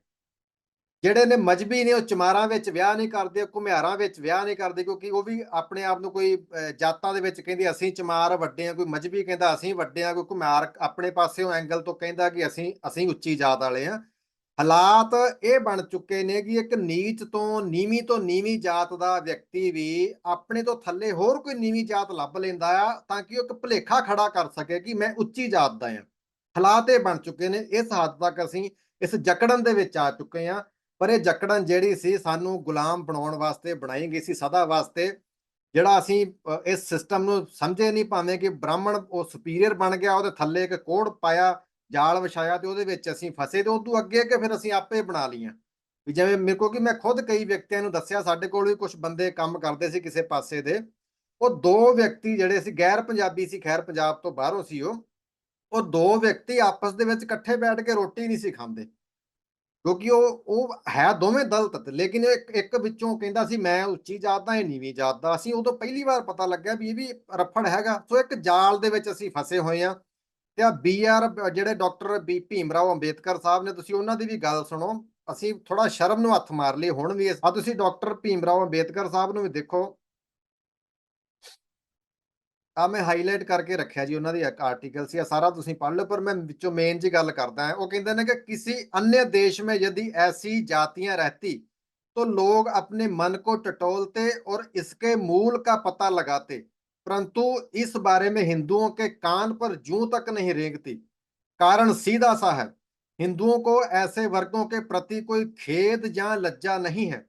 ਜਿਹੜੇ ਨੇ ਮਜਬੀ ਨੇ, ਉਹ ਚਮਾਰਾਂ ਵਿੱਚ ਵਿਆਹ ਨਹੀਂ ਕਰਦੇ ਘੁਮਿਆਰਾਂ ਵਿੱਚ ਵਿਆਹ ਨਹੀਂ ਕਰਦੇ, ਕਿਉਂਕਿ ਉਹ ਵੀ ਆਪਣੇ ਆਪ ਨੂੰ ਕੋਈ ਜਾਤਾਂ ਦੇ ਵਿੱਚ ਕਹਿੰਦੇ ਅਸੀਂ ਚਮਾਰ ਵੱਡੇ ਆ ਕੋਈ ਮਜਬੀ ਕਹਿੰਦਾ ਅਸੀਂ ਵੱਡੇ ਆ ਕੋਈ ਘੁਮਿਆਰ ਆਪਣੇ ਪਾਸਿਓਂ ਐਂਗਲ ਤੋਂ ਕਹਿੰਦਾ ਕਿ ਅਸੀਂ ਅਸੀਂ ਉੱਚੀ ਜਾਤ ਵਾਲੇ ਆ ਹਾਲਾਤ ਇਹ ਬਣ ਚੁੱਕੇ ਨੇ ਕਿ ਇੱਕ ਨੀਚ ਤੋਂ, ਨੀਵੀਂ ਤੋਂ ਨੀਵੀਂ ਜਾਤ ਦਾ ਵਿਅਕਤੀ ਵੀ ਆਪਣੇ ਤੋਂ ਥੱਲੇ ਹੋਰ ਕੋਈ ਨੀਵੀਂ ਜਾਤ ਲੱਭ ਲੈਂਦਾ ਆ, ਤਾਂ ਕਿ ਉਹ ਇੱਕ ਭੁਲੇਖਾ ਖੜਾ ਕਰ ਸਕੇ ਕਿ ਮੈਂ ਉੱਚੀ ਜਾਤ ਦਾ ਆ ਹਾਲਾਤ ਇਹ ਬਣ ਚੁੱਕੇ ਨੇ, ਇਸ ਹੱਦ ਤੱਕ ਅਸੀਂ ਇਸ ਜਕੜਨ ਦੇ ਵਿੱਚ ਆ ਚੁੱਕੇ ਹਾਂ। ਪਰ ਇਹ ਜਕੜਨ ਜਿਹੜੀ ਸੀ ਸਾਨੂੰ ਗੁਲਾਮ ਬਣਾਉਣ ਵਾਸਤੇ ਬਣਾਈ ਗਈ ਸੀ ਸਦਾ ਵਾਸਤੇ, ਜਿਹੜਾ ਅਸੀਂ ਇਸ ਸਿਸਟਮ ਨੂੰ ਸਮਝੇ ਨਹੀਂ ਪਾਉਂਦੇ ਕਿ ਬ੍ਰਾਹਮਣ ਉਹ ਸੁਪੀਰੀਅਰ ਬਣ ਗਿਆ, ਉਹਦੇ ਥੱਲੇ ਇੱਕ ਕੋੜ ਪਾਇਆ, ਜਾਲ ਵਿਛਾਇਆ ਤੇ ਉਹਦੇ ਵਿੱਚ ਅਸੀਂ ਫਸੇ ਤੇ ਉਦੋਂ ਅੱਗੇ ਕਿ ਫਿਰ ਅਸੀਂ ਆਪੇ ਬਣਾ ਲਈਆਂ। ਵੀ ਜਿਵੇਂ ਮੇਰੇ ਕੋਲ ਕਿ ਮੈਂ ਖੁਦ ਕਈ ਵਿਅਕਤੀਆਂ ਨੂੰ ਦੱਸਿਆ, ਸਾਡੇ ਕੋਲ ਵੀ ਕੁਝ ਬੰਦੇ ਕੰਮ ਕਰਦੇ ਸੀ ਕਿਸੇ ਪਾਸੇ ਦੇ, ਉਹ ਦੋ ਵਿਅਕਤੀ ਜਿਹੜੇ ਸੀ, ਗੈਰ ਪੰਜਾਬੀ ਸੀ, ਖੈਰ ਪੰਜਾਬ ਤੋਂ ਬਾਹਰੋਂ ਸੀ ਉਹ ਉਹ ਦੋ ਵਿਅਕਤੀ ਆਪਸ ਦੇ ਵਿੱਚ ਇਕੱਠੇ ਬੈਠ ਕੇ ਰੋਟੀ ਨਹੀਂ ਸੀ ਖਾਂਦੇ। ਕਿਉਂਕਿ ਉਹ ਉਹ ਹੈ ਦੋਵੇਂ ਦਲਤ ਲੇਕਿਨ ਇੱਕ ਇੱਕ ਵਿੱਚੋਂ ਕਹਿੰਦਾ ਸੀ, ਮੈਂ ਉੱਚੀ ਜਾਤ ਦਾ, ਇਹ ਨੀਵੀਂ ਜਾਤ ਦਾ। ਅਸੀਂ ਉਦੋਂ ਪਹਿਲੀ ਵਾਰ ਪਤਾ ਲੱਗਿਆ ਵੀ ਇਹ ਵੀ ਰਫੜ ਹੈਗਾ। ਸੋ ਇੱਕ ਜਾਲ ਦੇ ਵਿੱਚ ਅਸੀਂ ਫਸੇ ਹੋਏ ਆ ਤੇ ਆ ਬੀਆਰ ਜਿਹੜੇ ਡਾਕਟਰ ਬੀ ਭੀਮ ਰਾਓ ਅੰਬੇਦਕਰ ਸਾਹਿਬ ਨੇ, ਤੁਸੀਂ ਉਹਨਾਂ ਦੀ ਵੀ ਗੱਲ ਸੁਣੋ। ਅਸੀਂ ਥੋੜਾ ਸ਼ਰਮ ਨੂੰ ਹੱਥ ਮਾਰ ਲਈ ਹੁਣ ਵੀ। ਆ ਤੁਸੀਂ ਡਾਕਟਰ ਭੀਮ ਰਾਓ ਅੰਬੇਦਕਰ ਸਾਹਿਬ ਨੂੰ ਵੀ ਦੇਖੋ। आ मैं हाईलाइट करके रखे जी उन्होंने आर्टिकल से सारा तुम पढ़ लो पर मैं ਪਰ ਮੈਂ ਵਿੱਚੋਂ ਮੇਨ ਜੀ ਗੱਲ ਕਰਦਾ ਹਾਂ, ਉਹ अन्य देश में यदि ऐसी जातियाँ रहती तो लोग अपने मन को टटोलते और इसके मूल का पता लगाते परंतु इस बारे में हिंदुओं के कान पर जू तक नहीं रेंगती कारण सीधा सा है हिंदुओं को ऐसे वर्गों के प्रति कोई खेद या लज्जा नहीं है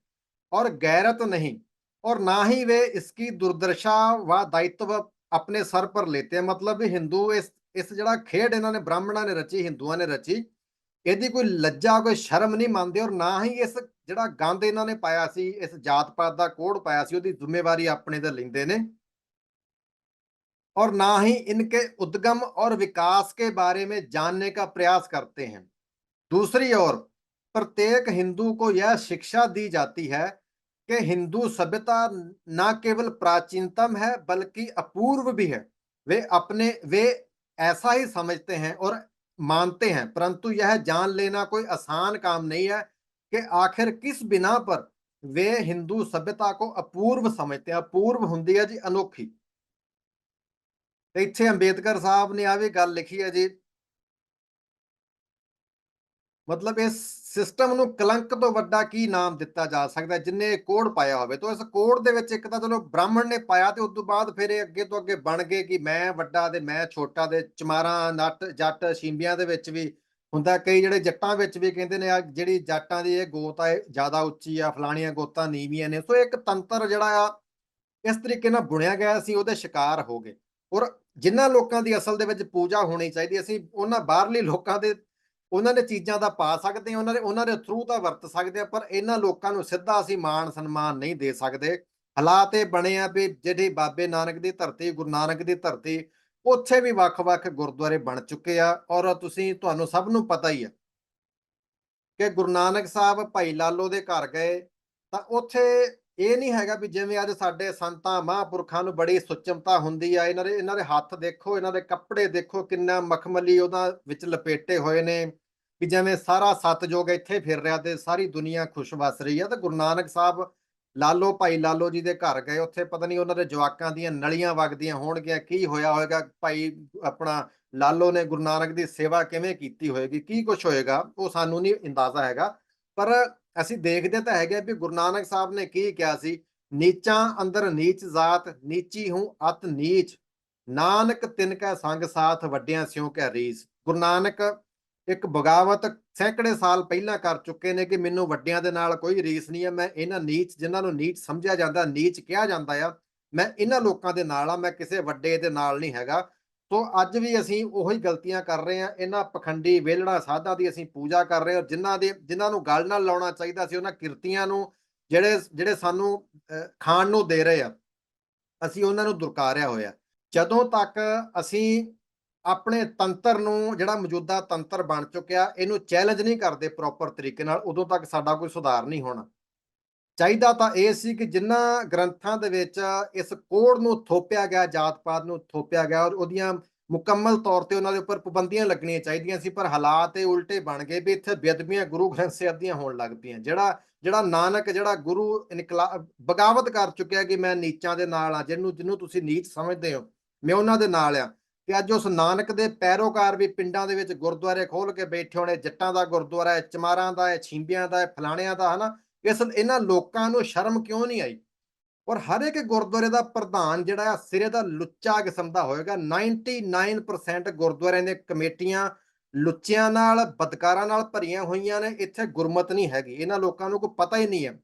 और गैरत नहीं और ना ही वे इसकी दुर्दशा व दायित्व ਆਪਣੇ ਸਰ ਪਰ ਲੈਤੇ ਆ ਮਤਲਬ ਵੀ ਹਿੰਦੂ ਇਸ ਇਸ ਜਿਹੜਾ ਖੇਡ ਇਹਨਾਂ ਨੇ ਬ੍ਰਾਹਮਣਾਂ ਨੇ ਰਚੀ ਹਿੰਦੂਆਂ ਨੇ ਰਚੀ ਇਹਦੀ ਕੋਈ ਲੱਜਾ ਕੋਈ ਸ਼ਰਮ ਨਹੀਂ ਮੰਨਦੇ ਔਰ ਨਾ ਹੀ ਇਸ ਜਿਹੜਾ ਗੰਦ ਇਹਨਾਂ ਨੇ ਪਾਇਆ ਸੀ ਇਸ ਜਾਤ ਪਾਤ ਦਾ ਕੋਡ ਪਾਇਆ ਸੀ ਉਹਦੀ ਜ਼ਿੰਮੇਵਾਰੀ ਆਪਣੇ ਤੇ ਲੈਂਦੇ ਨੇ और ना ही इनके उद्गम और विकास के बारे में जानने का प्रयास करते हैं दूसरी ओर प्रत्येक हिंदू को यह शिक्षा दी जाती है कि हिंदू सभ्यता न केवल प्राचीनतम है बल्कि अपूर्व भी है वे अपने वे ऐसा ही समझते हैं और मानते हैं परंतु यह जान लेना कोई आसान काम नहीं है कि आखिर किस बिना पर वे हिंदू सभ्यता को अपूर्व समझते हैं अपूर्व ਹੁੰਦੀ ਹੈ ਜੀ ਅਨੋਖੀ ਤੇ ਇੱਥੇ ਅੰਬੇਦਕਰ ਸਾਹਿਬ ਨੇ ਆ ਵੀ ਗੱਲ ਲਿਖੀ ਹੈ ਜੀ ਮਤਲਬ ਇਸ ਸਿਸਟਮ ਨੂੰ ਕਲੰਕ ਤੋਂ ਵੱਡਾ ਕੀ ਨਾਮ ਦਿੱਤਾ ਜਾ ਸਕਦਾ ਜਿੰਨੇ ਜਿਨੇ ਕੋਡ ਪਾਇਆ ਹੋਵੇ, ਤਾਂ ਇਸ ਕੋੜ ਦੇ ਵਿੱਚ ਇੱਕ ਤਾਂ ਚਲੋ ਬ੍ਰਾਹਮਣ ਨੇ ਪਾਇਆ ਤੇ ਉਸ ਤੋਂ ਬਾਅਦ ਫਿਰ ਇਹ ਅੱਗੇ ਤੋਂ ਅੱਗੇ ਬਣ ਗਏ ਕਿ ਮੈਂ ਵੱਡਾ ਤੇ ਮੈਂ ਛੋਟਾ ਦੇ ਚਮਾਰਾਂ, ਨੱਟ, ਜੱਟ, ਸ਼ੀਂਬੀਆਂ ਦੇ ਵਿੱਚ ਵੀ ਹੁੰਦਾ। ਕਈ ਜਿਹੜੇ ਜੱਟਾਂ ਵਿੱਚ ਵੀ ਕਹਿੰਦੇ ਨੇ ਆ, ਜਿਹੜੀ ਜੱਟਾਂ ਦੀ ਇਹ ਗੋਤ ਆ ਜ਼ਿਆਦਾ ਉੱਚੀ ਆ, ਫਲਾਣੀਆਂ ਗੋਤਾਂ ਨੀਵੀਆਂ ਨੇ। ਸੋ ਇੱਕ ਤੰਤਰ ਜਿਹੜਾ ਆ, ਇਸ ਤਰੀਕੇ ਨਾਲ ਬੁਣਿਆ ਗਿਆ ਸੀ, ਉਹਦੇ ਸ਼ਿਕਾਰ ਹੋ ਗਏ। ਔਰ ਜਿਨ੍ਹਾਂ ਲੋਕਾਂ ਦੀ ਅਸਲ ਦੇ ਵਿੱਚ ਪੂਜਾ ਹੋਣੀ ਚਾਹੀਦੀ, ਅਸੀਂ ਉਹਨਾਂ ਬਾਹਰਲੇ ਲੋਕਾਂ ਦੇ ਉਹਨਾਂ ਦੇ ਚੀਜ਼ਾਂ ਦਾ ਪਾ ਸਕਦੇ ਹਾਂ, ਉਹਨਾਂ ਦੇ ਉਹਨਾਂ ਦੇ ਥਰੂ ਤਾਂ ਵਰਤ ਸਕਦੇ ਆ ਪਰ ਇਹਨਾਂ ਲੋਕਾਂ ਨੂੰ ਸਿੱਧਾ ਅਸੀਂ ਮਾਣ ਸਨਮਾਨ ਨਹੀਂ ਦੇ ਸਕਦੇ। ਹਾਲਾਤ ਇਹ ਬਣੇ ਆ ਵੀ ਜਿਹੜੇ ਬਾਬੇ ਨਾਨਕ ਦੀ ਧਰਤੀ, ਗੁਰੂ ਨਾਨਕ ਦੀ ਧਰਤੀ, ਉੱਥੇ ਵੀ ਵੱਖ-ਵੱਖ ਗੁਰਦੁਆਰੇ ਬਣ ਚੁੱਕੇ ਆ, ਔਰ ਤੁਸੀਂ, ਤੁਹਾਨੂੰ ਸਭ ਨੂੰ ਪਤਾ ਹੀ ਆ ਕਿ ਗੁਰੂ ਨਾਨਕ ਸਾਹਿਬ ਭਾਈ ਲਾਲੋ ਦੇ ਘਰ ਗਏ, ਤਾਂ ਉੱਥੇ ਇਹ ਨਹੀਂ ਹੈਗਾ ਵੀ ਜਿਵੇਂ ਅੱਜ ਸਾਡੇ ਸੰਤਾਂ, ਮਹਾਂਪੁਰਖਾਂ ਨੂੰ ਬੜੀ ਸੁਚਮਤਾ ਹੁੰਦੀ ਆ, ਇਹਨਾਂ ਦੇ ਇਹਨਾਂ ਦੇ ਹੱਥ ਦੇਖੋ, ਇਹਨਾਂ ਦੇ ਕੱਪੜੇ ਦੇਖੋ, ਕਿੰਨਾ ਮਖਮਲੀ ਉਹਦਾ ਵਿੱਚ ਲਪੇਟੇ ਹੋਏ ਨੇ। ਵੀ ਜਿਵੇਂ ਸਾਰਾ ਸਤਜੋਗ ਇੱਥੇ ਫਿਰ ਰਿਹਾ ਤੇ ਸਾਰੀ ਦੁਨੀਆ ਖੁਸ਼ ਵਸ ਰਹੀ ਆ ਤੇ ਗੁਰੂ ਨਾਨਕ ਸਾਹਿਬ ਲਾਲੋ ਭਾਈ ਲਾਲੋ ਜੀ ਦੇ ਘਰ ਗਏ, ਉੱਥੇ ਪਤਾ ਨਹੀਂ ਉਹਨਾਂ ਦੇ ਜਵਾਕਾਂ ਦੀਆਂ ਨਲੀਆਂ ਵਗਦੀਆਂ ਹੋਣਗੀਆਂ, ਕੀ ਹੋਇਆ ਹੋਵੇਗਾ ਭਾਈ ਆਪਣਾ ਲਾਲੋ ਨੇ ਗੁਰੂ ਨਾਨਕ ਦੀ ਸੇਵਾ ਕਿਵੇਂ ਕੀਤੀ ਹੋਏਗੀ? ਕੀ ਕੁਝ ਹੋਏਗਾ? ਉਹ ਸਾਨੂੰ ਨਹੀਂ ਅੰਦਾਜ਼ਾ ਹੈਗਾ। ਪਰ ਅਸੀਂ ਦੇਖਦੇ ਤਾਂ ਹੈਗੇ ਵੀ ਗੁਰੂ ਨਾਨਕ ਸਾਹਿਬ ਨੇ ਕੀ ਕਿਹਾ ਸੀ? ਨੀਚਾਂ ਅੰਦਰ ਨੀਚ ਜਾਤ, ਨੀਚੀ ਹੂੰ ਅਤ ਨੀਚ। ਨਾਨਕ ਤਿਨ ਕੈ ਸੰਗ ਸਾਥ, ਵੱਡਿਆਂ ਸਿਉ ਕੈ ਰੀਸ। ਗੁਰੂ ਨਾਨਕ ਇੱਕ ਬਗਾਵਤ ਸੈਂਕੜੇ ਸਾਲ ਪਹਿਲਾਂ ਕਰ ਚੁੱਕੇ ਨੇ ਕਿ ਮੈਨੂੰ ਵੱਡਿਆਂ ਦੇ ਨਾਲ ਕੋਈ ਰੀਸ ਨਹੀਂ ਹੈ। ਮੈਂ ਇਹਨਾਂ ਨੀਚ ਜਿਨ੍ਹਾਂ ਨੂੰ ਨੀਚ ਸਮਝਿਆ ਜਾਂਦਾ ਨੀਚ ਕਿਹਾ ਜਾਂਦਾ ਆ ਮੈਂ ਇਹਨਾਂ ਲੋਕਾਂ ਦੇ ਨਾਲ ਆ ਮੈਂ ਕਿਸੇ ਵੱਡੇ ਦੇ ਨਾਲ ਨਹੀਂ ਹੈਗਾ। ਸੋ ਅੱਜ ਵੀ ਅਸੀਂ ਉਹੀ ਗਲਤੀਆਂ ਕਰ ਰਹੇ ਹਾਂ। ਇਹਨਾਂ ਪਖੰਡੀ ਵੇਲੜਾ ਸਾਧਾਂ ਦੀ ਅਸੀਂ ਪੂਜਾ ਕਰ ਰਹੇ ਹਾਂ। ਜਿਨ੍ਹਾਂ ਦੇ ਜਿਨ੍ਹਾਂ ਨੂੰ ਗੱਲ ਨਾਲ ਲਾਉਣਾ ਚਾਹੀਦਾ ਸੀ ਉਹਨਾਂ ਕਿਰਤੀਆਂ ਨੂੰ ਜਿਹੜੇ ਜਿਹੜੇ ਸਾਨੂੰ ਅਹ, ਖਾਣ ਨੂੰ ਦੇ ਰਹੇ ਆ ਅਸੀਂ ਉਹਨਾਂ ਨੂੰ ਦੁਰਕਾਰਿਆ ਹੋਇਆ। ਜਦੋਂ ਤੱਕ ਅਸੀਂ ਆਪਣੇ ਤੰਤਰ ਨੂੰ ਜਿਹੜਾ ਮੌਜੂਦਾ ਤੰਤਰ ਬਣ ਚੁੱਕਿਆ, ਇਹਨੂੰ ਚੈਲੰਜ ਨਹੀਂ ਕਰਦੇ ਪ੍ਰੋਪਰ ਤਰੀਕੇ ਨਾਲ, ਉਦੋਂ ਤੱਕ ਸਾਡਾ ਕੋਈ ਸੁਧਾਰ ਨਹੀਂ ਹੋਣਾ। ਚਾਹੀਦਾ ਤਾਂ ਇਹ ਸੀ ਕਿ ਜਿਨ੍ਹਾਂ ਗ੍ਰੰਥਾਂ ਦੇ ਵਿੱਚ ਇਸ ਕੋੜ ਨੂੰ ਥੋਪਿਆ ਗਿਆ ਜਾਤ ਪਾਤ ਨੂੰ ਥੋਪਿਆ ਗਿਆ ਔਰ ਉਹਦੀਆਂ ਮੁਕੰਮਲ ਤੌਰ ਤੇ ਉਹਨਾਂ ਦੇ ਉੱਪਰ ਪਾਬੰਦੀਆਂ ਲੱਗਣੀਆਂ ਚਾਹੀਦੀਆਂ ਸੀ, ਪਰ ਹਾਲਾਤ ਇਹ ਉਲਟੇ ਬਣ ਗਏ ਵੀ ਇੱਥੇ ਬੇਅਦਬੀਆਂ ਗੁਰੂ ਗ੍ਰੰਥ ਸਾਹਿਬ ਦੀਆਂ ਹੋਣ ਲੱਗ ਪਈਆਂ। ਜਿਹੜਾ ਜਿਹੜਾ ਨਾਨਕ, ਜਿਹੜਾ ਗੁਰੂ ਇਨਕਲਾ, ਬਗਾਵਤ ਕਰ ਚੁੱਕਿਆ ਕਿ ਮੈਂ ਨੀਚਾਂ ਦੇ ਨਾਲ ਆ ਜਿਹਨੂੰ ਜਿਹਨੂੰ ਤੁਸੀਂ ਨੀਚ ਸਮਝਦੇ ਹੋ, ਮੈਂ ਉਹਨਾਂ ਦੇ ਨਾਲ ਆ ਤੇ ਅੱਜ ਉਸ ਨਾਨਕ ਦੇ ਪੈਰੋਕਾਰ ਵੀ ਪਿੰਡਾਂ ਦੇ ਵਿੱਚ ਗੁਰਦੁਆਰੇ ਖੋਲ ਕੇ ਬੈਠੇ ਹੋਣੇ, ਜੱਟਾਂ ਦਾ ਗੁਰਦੁਆਰਾ ਹੈ, ਚਮਾਰਾਂ ਦਾ ਹੈ, ਛੀਂਬਿਆਂ ਦਾ ਹੈ, ਫਲਾਣਿਆਂ ਦਾ, ਹਨਾ? ਇਸ ਇਹਨਾਂ ਲੋਕਾਂ ਨੂੰ ਸ਼ਰਮ ਕਿਉਂ ਨਹੀਂ ਆਈ? ਔਰ ਹਰ ਇੱਕ ਗੁਰਦੁਆਰੇ ਦਾ ਪ੍ਰਧਾਨ ਜਿਹੜਾ ਆ, ਸਿਰੇ ਦਾ ਲੁੱਚਾ ਕਿਸਮ ਦਾ ਹੋਏਗਾ। 99% ਗੁਰਦੁਆਰਿਆਂ ਦੀਆਂ ਕਮੇਟੀਆਂ ਲੁੱਚਿਆਂ ਨਾਲ, ਬਦਕਾਰਾਂ ਨਾਲ ਭਰੀਆਂ ਹੋਈਆਂ ਨੇ। ਇੱਥੇ ਗੁਰਮਤ ਨਹੀਂ ਹੈਗੀ। ਇਹਨਾਂ ਲੋਕਾਂ ਨੂੰ ਕੋਈ ਪਤਾ ਹੀ ਨਹੀਂ ਹੈ।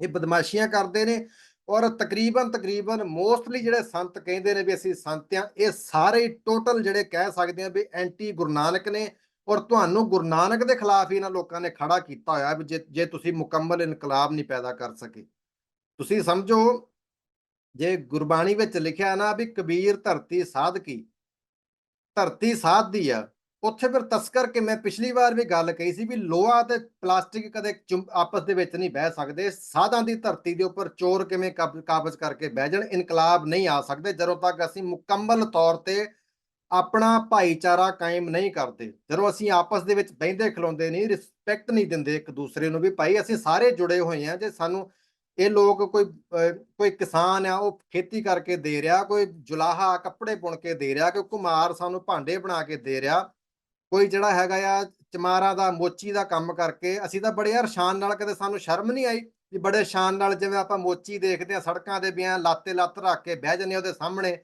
ਇਹ ਬਦਮਾਸ਼ੀਆਂ ਕਰਦੇ ਨੇ। ਔਰ ਤਕਰੀਬਨ ਤਕਰੀਬਨ ਮੋਸਟਲੀ ਜਿਹੜੇ ਸੰਤ ਕਹਿੰਦੇ ਨੇ ਵੀ ਅਸੀਂ ਸੰਤ ਆ ਇਹ ਸਾਰੇ ਟੋਟਲ ਜਿਹੜੇ ਕਹਿ ਸਕਦੇ ਆ ਵੀ ਐਂਟੀ ਗੁਰੂ ਨਾਨਕ ਨੇ ਔਰ ਤੁਹਾਨੂੰ ਗੁਰੂ ਨਾਨਕ ਦੇ ਖਿਲਾਫ ਹੀ ਇਹਨਾਂ ਲੋਕਾਂ ਨੇ ਖੜਾ ਕੀਤਾ ਹੋਇਆ ਵੀ ਜੇ ਜੇ ਤੁਸੀਂ ਮੁਕੰਮਲ ਇਨਕਲਾਬ ਨਹੀਂ ਪੈਦਾ ਕਰ ਸਕੇ। ਤੁਸੀਂ ਸਮਝੋ, ਜੇ ਗੁਰਬਾਣੀ ਵਿੱਚ ਲਿਖਿਆ ਨਾ ਵੀ ਕਬੀਰ ਧਰਤੀ ਸਾਧਕੀ ਧਰਤੀ ਸਾਧ ਦੀ ਆ ਉੱਥੇ ਫਿਰ ਤਸਕਰ ਕਿ ਮੈਂ ਪਿਛਲੀ ਵਾਰ ਵੀ ਗੱਲ ਕਹੀ ਸੀ ਵੀ ਲੋਹਾ ਤੇ ਪਲਾਸਟਿਕ ਕਦੇ ਚੁੰਮ- ਆਪਸ ਦੇ ਵਿੱਚ ਨਹੀਂ ਬਹਿ ਸਕਦੇ, ਸਾਧਾਂ ਦੀ ਧਰਤੀ ਦੇ ਉੱਪਰ ਚੋਰ ਕਿਵੇਂ ਕਬ- ਕਾਬਜ਼ ਕਰਕੇ ਬਹਿ ਜਾਣ, ਇਨਕਲਾਬ ਨਹੀਂ ਆ ਸਕਦੇ, ਜਦੋਂ ਤੱਕ ਅਸੀਂ ਮੁਕੰਮਲ ਤੌਰ ਤੇ ਆਪਣਾ ਭਾਈਚਾਰਾ ਕਾਇਮ ਨਹੀਂ ਕਰਦੇ, ਜਦੋਂ ਅਸੀਂ ਆਪਸ ਦੇ ਵਿੱਚ ਬਹਿੰਦੇ ਖਲੋਂਦੇ ਨਹੀਂ, ਰਿਸਪੈਕਟ ਨਹੀਂ ਦਿੰਦੇ ਇੱਕ ਦੂਸਰੇ ਨੂੰ ਵੀ ਭਾਈ ਅਸੀਂ ਸਾਰੇ ਜੁੜੇ ਹੋਏ ਆ ਜੇ ਸਾਨੂੰ ਇਹ ਲੋਕ ਕੋਈ ਕੋਈ ਕਿਸਾਨ ਆ, ਉਹ ਖੇਤੀ ਕਰਕੇ ਦੇ ਰਿਹਾ, ਕੋਈ ਜੁਲਾਹਾ ਕੱਪੜੇ ਬੁਣ ਕੇ ਦੇ ਰਿਹਾ, ਕੋਈ ਕੁਮਾਰ ਸਾਨੂੰ ਭਾਂਡੇ ਬਣਾ ਕੇ ਦੇ ਰਿਹਾ ਕੋਈ ਜਿਹੜਾ ਹੈਗਾ ਆ ਚਮਾਰਾਂ ਦਾ, ਮੋਚੀ ਦਾ ਕੰਮ ਕਰਕੇ, ਅਸੀਂ ਤਾਂ ਬੜੇ ਯਾਰ ਸ਼ਾਨ ਨਾਲ ਕਦੇ ਸਾਨੂੰ ਸ਼ਰਮ ਨਹੀਂ ਆਈ ਵੀ ਬੜੇ ਸ਼ਾਨ ਨਾਲ ਜਿਵੇਂ ਆਪਾਂ ਮੋਚੀ ਦੇਖਦੇ ਆ, ਸੜਕਾਂ ਦੇ ਬਿਆਂ ਲਾਤੇ ਲੱਤ ਰੱਖ ਕੇ ਬਹਿ ਜੰਨੇ ਉਹਦੇ ਸਾਹਮਣੇ,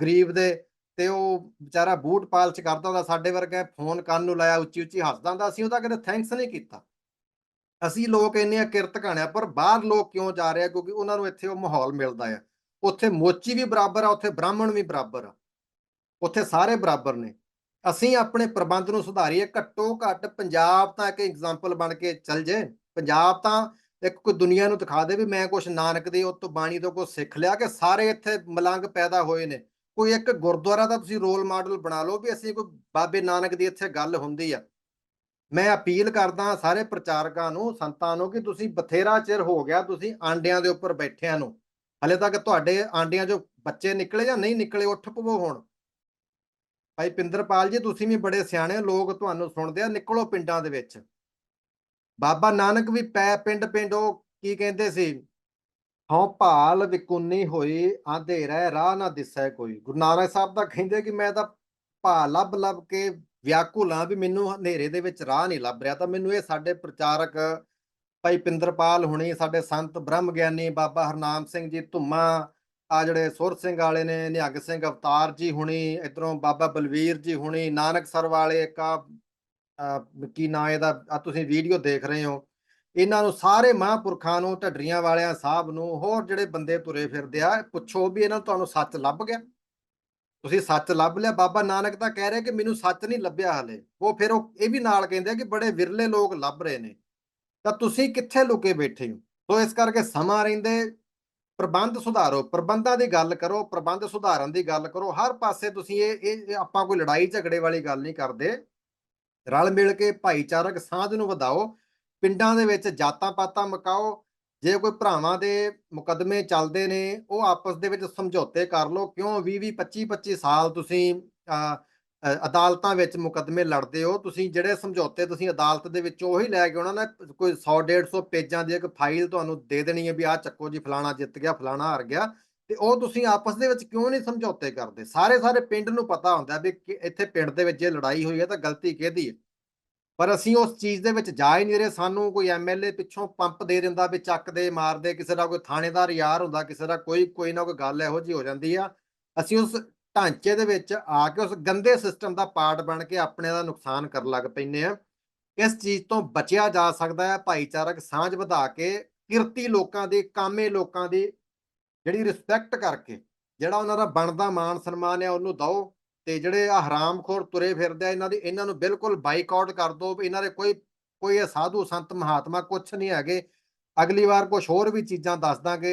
ਗਰੀਬ ਦੇ, ਤੇ ਉਹ ਵਿਚਾਰਾ ਬੂਟ ਪਾਲਚ ਕਰਦਾ ਹੁੰਦਾ, ਸਾਡੇ ਵਰਗਾ ਫੋਨ ਕੰਨ ਨੂੰ ਲਾਇਆ, ਉੱਚੀ ਉੱਚੀ ਹੱਸਦਾ ਹੁੰਦਾ, ਅਸੀਂ ਉਹਦਾ ਕਦੇ ਥੈਂਕਸ ਨਹੀਂ ਕੀਤਾ। ਅਸੀਂ ਲੋਕ ਇੰਨੇ ਆ ਕਿਰਤ ਘਾਣਿਆ ਪਰ ਬਾਹਰ ਲੋਕ ਕਿਉਂ ਜਾ ਰਹੇ ਆ, ਕਿਉਂਕਿ ਉਹਨਾਂ ਨੂੰ ਇੱਥੇ ਉਹ ਮਾਹੌਲ ਮਿਲਦਾ ਆ। ਉੱਥੇ ਮੋਚੀ ਵੀ ਬਰਾਬਰ ਆ, ਉੱਥੇ ਬ੍ਰਾਹਮਣ ਵੀ ਬਰਾਬਰ ਆ। ਉੱਥੇ ਸਾਰੇ ਬਰਾਬਰ ਨੇ। ਅਸੀਂ ਆਪਣੇ ਪ੍ਰਬੰਧ ਨੂੰ ਸੁਧਾਰੀਏ, ਘੱਟੋ ਘੱਟ ਪੰਜਾਬ ਤਾਂ ਇੱਕ ਐਗਜ਼ਾਮਪਲ ਬਣ ਕੇ ਚੱਲ ਜੇ। ਪੰਜਾਬ ਤਾਂ ਇੱਕ ਕੋਈ ਦੁਨੀਆ ਨੂੰ ਦਿਖਾ ਦੇ ਵੀ ਮੈਂ ਕੁਛ ਨਾਨਕ ਦੀ ਉਹ ਤੋਂ ਬਾਣੀ ਤੋਂ ਕੁਛ ਸਿੱਖ ਲਿਆ ਕਿ ਸਾਰੇ ਇੱਥੇ ਮਲੰਗ ਪੈਦਾ ਹੋਏ ਨੇ। ਕੋਈ ਇੱਕ ਗੁਰਦੁਆਰਾ ਦਾ ਤੁਸੀਂ ਰੋਲ ਮਾਡਲ ਬਣਾ ਲਓ ਵੀ ਅਸੀਂ ਕੋਈ ਬਾਬੇ ਨਾਨਕ ਦੀ ਇੱਥੇ ਗੱਲ ਹੁੰਦੀ ਆ। ਮੈਂ ਅਪੀਲ ਕਰਦਾ ਸਾਰੇ ਪ੍ਰਚਾਰਕਾਂ ਨੂੰ, ਸੰਤਾਂ ਨੂੰ ਕਿ ਤੁਸੀਂ ਬਥੇਰਾ ਚਿਰ ਹੋ ਗਿਆ ਤੁਸੀਂ ਆਂਡਿਆਂ ਦੇ ਉੱਪਰ ਬੈਠਿਆਂ ਨੂੰ। ਹਲੇ ਤੱਕ ਤੁਹਾਡੇ ਆਂਡਿਆਂ 'ਚੋਂ ਬੱਚੇ ਨਿਕਲੇ ਜਾਂ ਨਹੀਂ ਨਿਕਲੇ, ਉੱਠ ਪਵੋ ਹੁਣ। ਭਾਈ ਪਿੰਦਰਪਾਲ ਜੀ ਤੁਸੀਂ ਵੀ ਬੜੇ ਸਿਆਣੇ ਹੋ, ਲੋਕ ਤੁਹਾਨੂੰ ਸੁਣਦੇ ਆ ਨਿਕਲੋ ਪਿੰਡਾਂ ਦੇ ਵਿੱਚ। ਬਾਬਾ ਨਾਨਕ ਵੀ ਪੈ ਪਿੰਡ ਪਿੰਡ ਉਹ ਕੀ ਕਹਿੰਦੇ ਸੀ? ਹਉ ਭਾਲ ਵਿਕੁੰਨੀ ਹੋਈ ਆਂਦੇ ਰਹਿ ਰਾਹ ਨਾ ਦਿਸੈ ਕੋਈ। ਗੁਰੂ ਨਾਨਕ ਸਾਹਿਬ ਦਾ ਕਹਿੰਦੇ ਕਿ ਮੈਂ ਤਾਂ ਭਾ ਲੱਭ ਲੱਭ ਕੇ ਵਿਆਕੁਲ ਹਾਂ ਵੀ ਮੈਨੂੰ ਹਨੇਰੇ ਦੇ ਵਿੱਚ ਰਾਹ ਨਹੀਂ ਲੱਭ ਰਿਹਾ। ਤਾਂ ਮੈਨੂੰ ਇਹ ਸਾਡੇ ਪ੍ਰਚਾਰਕ ਭਾਈ ਪਿੰਦਰਪਾਲ ਹੁਣੀ ਸਾਡੇ ਸੰਤ ਬ੍ਰਹਮ ਗਿਆਨੀ ਬਾਬਾ ਹਰਨਾਮ ਸਿੰਘ ਜੀ ਧੁੰਮਾ ਆ ਜਿਹੜੇ ਸੁਰ ਸਿੰਘ ਵਾਲੇ ਨੇ, ਨਿਹੰਗ ਸਿੰਘ ਅਵਤਾਰ ਜੀ ਹੁਣੀ, ਇਧਰੋਂ ਬਾਬਾ ਬਲਵੀਰ ਜੀ ਹੁਣੀ, ਨਾਨਕ ਸਰ ਵਾਲੇ ਇੱਕ ਆ ਕੀ ਨਾਂ ਇਹਦਾ, ਆ ਤੁਸੀਂ ਵੀਡੀਓ ਦੇਖ ਰਹੇ ਹੋ। ਇਹਨਾਂ ਨੂੰ ਸਾਰੇ ਮਹਾਂਪੁਰਖਾਂ ਨੂੰ, ਢੱਡਰੀਆਂ ਵਾਲਿਆਂ ਸਾਹਿਬ ਨੂੰ, ਹੋਰ ਜਿਹੜੇ ਬੰਦੇ ਤੁਰੇ ਫਿਰਦੇ ਆ, ਪੁੱਛੋ ਵੀ ਇਹਨਾਂ ਨੂੰ ਤੁਹਾਨੂੰ ਸੱਚ ਲੱਭ ਗਿਆ। ਤੁਸੀਂ ਸੱਚ ਲੱਭ ਲਿਆ। ਬਾਬਾ ਨਾਨਕ ਤਾਂ ਕਹਿ ਰਿਹਾ ਕਿ ਮੈਨੂੰ ਸੱਚ ਨਹੀਂ ਲੱਭਿਆ ਹਲੇ। ਉਹ ਫਿਰ ਉਹ ਇਹ ਵੀ ਨਾਲ ਕਹਿੰਦੇ ਆ ਕਿ ਬੜੇ ਵਿਰਲੇ ਲੋਕ ਲੱਭ ਰਹੇ ਨੇ। ਤਾਂ ਤੁਸੀਂ ਕਿੱਥੇ ਲੁਕੇ ਬੈਠੇ ਹੋ? ਸੋ ਇਸ ਕਰਕੇ ਸਮਾਂ ਰਹਿੰਦੇ ਪ੍ਰਬੰਧ ਸੁਧਾਰੋ ਪ੍ਰਬੰਧਾਂ ਦੀ ਗੱਲ ਕਰੋ ਪ੍ਰਬੰਧ ਸੁਧਾਰਨ ਦੀ ਗੱਲ ਕਰੋ ਹਰ ਪਾਸੇ ਤੁਸੀਂ ਇਹ ਇਹ ਆਪਾਂ ਕੋਈ ਲੜਾਈ ਝਗੜੇ ਵਾਲੀ ਗੱਲ ਨਹੀਂ ਕਰਦੇ। ਰਲ ਮਿਲ ਕੇ ਭਾਈਚਾਰਕ ਸਾਂਝ ਨੂੰ ਵਧਾਓ ਪਿੰਡਾਂ ਦੇ ਵਿੱਚ ਜਾਤਾਂ ਪਾਤਾਂ ਮਕਾਓ ਜੇ ਕੋਈ ਭਰਾਵਾਂ ਦੇ ਮੁਕੱਦਮੇ ਚੱਲਦੇ ਨੇ ਉਹ ਆਪਸ ਦੇ ਵਿੱਚ ਸਮਝੌਤੇ ਕਰ ਲਓ ਕਿਉਂ 20 20 25 25 ਸਾਲ ਤੁਸੀਂ ਅਹ, ਅਦਾਲਤਾਂ ਵਿੱਚ ਮੁਕੱਦਮੇ ਲੜਦੇ ਹੋ, ਤੁਸੀਂ ਜਿਹੜੇ ਸਮਝੌਤੇ ਤੁਸੀਂ ਅਦਾਲਤ ਦੇ ਵਿੱਚ ਉਹੀ ਲੈ ਕੇ ਉਹਨਾਂ ਨੇ ਕੋਈ 100 150 ਪੇਜਾਂ ਦੀ ਇੱਕ ਫਾਈਲ ਤੁਹਾਨੂੰ ਦੇ ਦੇਣੀ ਹੈ ਵੀ ਆਹ ਚੱਕੋ ਜੀ, ਫਲਾਣਾ ਜਿੱਤ ਗਿਆ, ਫਲਾਣਾ ਹਾਰ ਗਿਆ, ਤੇ ਉਹ ਤੁਸੀਂ ਆਪਸ ਦੇ ਵਿੱਚ ਕਿਉਂ ਨਹੀਂ ਸਮਝੌਤੇ ਕਰਦੇ? ਸਾਰੇ ਸਾਰੇ ਪਿੰਡ ਨੂੰ ਪਤਾ ਹੁੰਦਾ ਵੀ ਕਿ ਇੱਥੇ ਪਿੰਡ ਦੇ ਵਿੱਚ ਜੇ ਲੜਾਈ ਹੋਈ ਹੈ ਤਾਂ ਗਲਤੀ ਕਿਹਦੀ ਹੈ? ਪਰ ਅਸੀਂ ਉਸ ਚੀਜ਼ ਦੇ ਵਿੱਚ ਜਾ ਹੀ ਨਹੀਂ ਰਹੇ, ਸਾਨੂੰ ਕੋਈ ਐਮਐਲਏ ਪਿੱਛੋਂ ਪੰਪ ਦੇ ਦਿੰਦਾ ਵੀ ਚੱਕ ਦੇ, ਮਾਰ ਦੇ, ਕਿਸੇ ਦਾ ਕੋਈ ਥਾਣੇਦਾਰ ਯਾਰ ਹੁੰਦਾ, ਕਿਸੇ ਦਾ ਕੋਈ ਕੋਈ ਨਾ ਕੋਈ ਗੱਲ ਇਹੋ ਜਿਹੀ ਹੋ ਜਾਂਦੀ ਆ। ਅਸੀਂ ਉਸ ਢਾਂਚੇ ਦੇ ਵਿੱਚ ਆ ਕੇ ਉਸ ਗੰਦੇ ਸਿਸਟਮ ਦਾ ਪਾਰਟ ਬਣ ਕੇ ਆਪਣੇ ਦਾ ਨੁਕਸਾਨ ਕਰਨ ਲੱਗ ਪੈਂਦੇ ਆ। ਇਸ ਚੀਜ਼ ਤੋਂ ਬਚਿਆ ਜਾ ਸਕਦਾ ਹੈ ਭਾਈਚਾਰਕ ਸਾਂਝ ਵਧਾ ਕੇ, ਕਿਰਤੀ ਲੋਕਾਂ ਦੀ, ਕਾਮੇ ਲੋਕਾਂ ਦੀ ਜਿਹੜੀ ਰਿਸਪੈਕਟ ਕਰਕੇ, ਜਿਹੜਾ ਉਹਨਾਂ ਦਾ ਬਣਦਾ ਮਾਣ ਸਨਮਾਨ ਹੈ ਉਹਨੂੰ ਦਿਓ ਤੇ ਜਿਹੜੇ ਆ ਹਰਾਮਖੋਰ ਤੁਰੇ ਫਿਰਦੇ ਆ, ਇਹਨਾਂ ਦੀ, ਇਹਨਾਂ ਨੂੰ ਬਿਲਕੁਲ ਬਾਈਕਾਟ ਕਰ ਦਿਓ ਵੀ ਇਹਨਾਂ ਦੇ ਕੋਈ ਕੋਈ ਇਹ ਸਾਧੂ ਸੰਤ ਮਹਾਤਮਾ ਕੁਛ ਨਹੀਂ ਹੈਗੇ। ਅਗਲੀ ਵਾਰ ਕੁਝ ਹੋਰ ਵੀ ਚੀਜ਼ਾਂ ਦੱਸ ਦਾਂਗੇ।